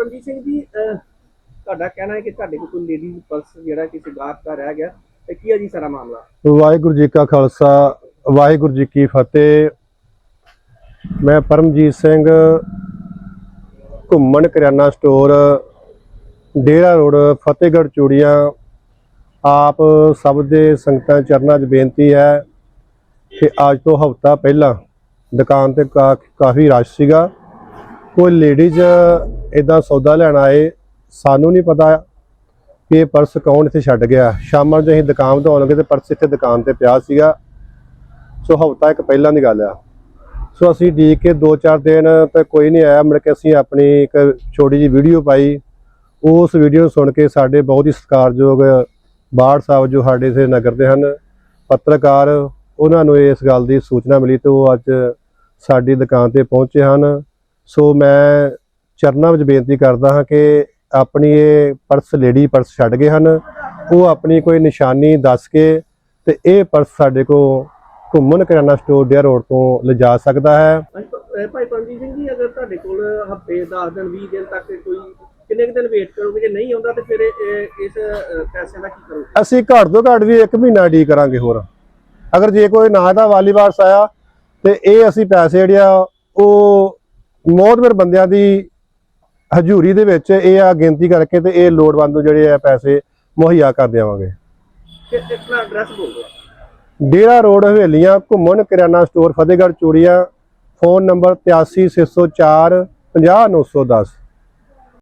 ਰਣਜੀਤ ਸਿੰਘ ਜੀ ਤੁਹਾਡਾ ਕਹਿਣਾ ਹੈ ਕਿ ਤੁਹਾਡੇ ਕੋਲ ਕੋਈ ਲੇਡੀਜ਼ ਪਰਸ ਜਿਹੜਾ ਕਿਸੇ ਗਾਹਕ ਦਾ ਰਹਿ ਗਿਆ, ਤੇ ਕੀ ਹੈ ਜੀ ਸਾਰਾ ਮਾਮਲਾ? ਵਾਹਿਗੁਰੂ ਜੀ ਕਾ ਖਾਲਸਾ, ਵਾਹਿਗੁਰੂ ਜੀ ਕੀ ਫਤਿਹ। ਮੈਂ ਪਰਮਜੀਤ ਸਿੰਘ, ਘੁੰਮਣ ਕਰਿਆਨਾ ਸਟੋਰ ਡੇਰਾ ਰੋਡ, ਫਤਿਹਗੜ੍ਹ ਚੂੜੀਆਂ। ਆਪ ਸਭ ਦੇ ਸੰਗਤਾਂ ਚਰਨਾਂ 'ਚ ਬੇਨਤੀ ਹੈ ਕਿ ਅੱਜ ਤੋਂ ਹਫ਼ਤਾ ਪਹਿਲਾਂ ਦੁਕਾਨ ਤੇ ਕਾ- ਕਾਫੀ ਰਸ਼ ਸੀਗਾ। ਕੋਈ ਲੇਡੀਜ਼ ਇਦਾਂ ਸੌਦਾ ਲੈਣ ਆਏ, ਸਾਨੂੰ ਨਹੀਂ ਪਤਾ ਕਿ ਇਹ ਪਰਸ ਕੌਣ ਇੱਥੇ ਛੱਡ ਗਿਆ। ਸ਼ਾਮਾਂ ਨੂੰ ਅਸੀਂ ਦੁਕਾਨ ਤੋਂ ਆਉਣਗੇ ਲੱਗੇ ਤੇ ਪਰਸ ਇੱਥੇ ਦੁਕਾਨ ਤੇ ਪਿਆ ਸੀਗਾ। ਸੋ ਹਫ਼ਤਾ ਇੱਕ ਪਹਿਲਾਂ ਦੀ ਗੱਲ ਆ। ਸੋ ਅਸੀਂ ਡੀਕ ਕੇ 2-4 ਦਿਨ ਤੇ ਕੋਈ ਨਹੀਂ ਆਇਆ, ਮੁੜ ਕੇ ਅਸੀਂ ਆਪਣੀ ਇੱਕ ਛੋਟੀ ਜਿਹੀ ਵੀਡੀਓ ਪਾਈ। ਉਸ ਵੀਡੀਓ ਨੂੰ ਸੁਣ ਕੇ ਸਾਡੇ ਬਹੁਤ ਹੀ ਸਤਿਕਾਰਯੋਗ ਬਾੜ ਸਾਹਿਬ ਜੋ ਸਾਡੇ ਇਥੇ ਨਗਰ ਦੇ ਹਨ, ਪੱਤਰਕਾਰ, ਉਹਨਾਂ ਨੂੰ ਇਸ ਗੱਲ ਦੀ ਸੂਚਨਾ ਮਿਲੀ ਤੇ ਉਹ ਅੱਜ ਸਾਡੀ ਦੁਕਾਨ ਤੇ ਪਹੁੰਚੇ ਹਨ। ਸੋ ਮੈਂ ਚਰਨਾਂ ਵਿੱਚ ਬੇਨਤੀ ਕਰਦਾ ਹਾਂ ਕਿ ਆਪਣੀ ਇਹ ਪਰਸ ਲੇਡੀ ਪਰਸ ਛੱਡ ਗਏ ਹਨ। ਉਹ ਆਪਣੀ ਕੋਈ ਨਿਸ਼ਾਨੀ ਦੱਸ ਕੇ ਤੇ ਇਹ ਪਰਸ ਸਾਡੇ ਕੋ ਘੁੰਮਣ ਕਰਿਆਨਾ ਸਟੋਰ ਡੇਅਰ ਰੋਡ ਤੋਂ ਲਿਜਾ ਸਕਦਾ ਹੈ। ਭਾਈ ਪਰਮਜੀਤ ਸਿੰਘ ਜੀ ਅਗਰ ਤੁਹਾਡੇ ਕੋਲ ਹਫ਼ਤੇ 10 ਦਿਨ 20 ਦਿਨ ਤੱਕ ਕੋਈ ਕਿੰਨੇ ਦਿਨ ਵੇਟ ਕਰੋਗੇ? ਜੇ ਨਹੀਂ ਆਉਂਦਾ ਤੇ ਫਿਰ ਇਸ ਪੈਸੇ ਦਾ ਕੀ ਕਰੋਗੇ? ਅਸੀਂ ਘੱਟ ਤੋਂ ਘੱਟ ਵੀ 1 ਮਹੀਨਾ ਡੀ ਕਰਾਂਗੇ ਹੋਰ। ਅਗਰ ਜੇ ਕੋਈ ਨਾ ਦਾ ਵਾਲੀਵਾਰਸ ਆਇਆ ਤੇ ਇਹ ਅਸੀਂ ਪੈਸੇ ਜਿਹੜੇ ਆ ਉਹ ਮੌਤਵਰ ਬੰਦਿਆਂ ਦੀ ਹਜ਼ੂਰੀ ਦੇ ਵਿੱਚ ਇਹ ਆ ਗਿਣਤੀ ਕਰਕੇ ਤੇ ਇਹ ਲੋੜਵੰਦ ਨੂੰ ਜਿਹੜੇ ਆ ਪੈਸੇ ਮੁਹੱਈਆ ਕਰ ਦੇਵਾਂਗੇ। ਕਿ ਆਪਣਾ ਐਡਰੈਸ ਬੋਲ ਦਿਓ ਡੇਰਾ ਰੋਡ ਹਵੇਲੀਆਂ ਘੁੰਮਣ ਕਿਰਾਨਾ store Fatehgarh Churian phone number 8364 50910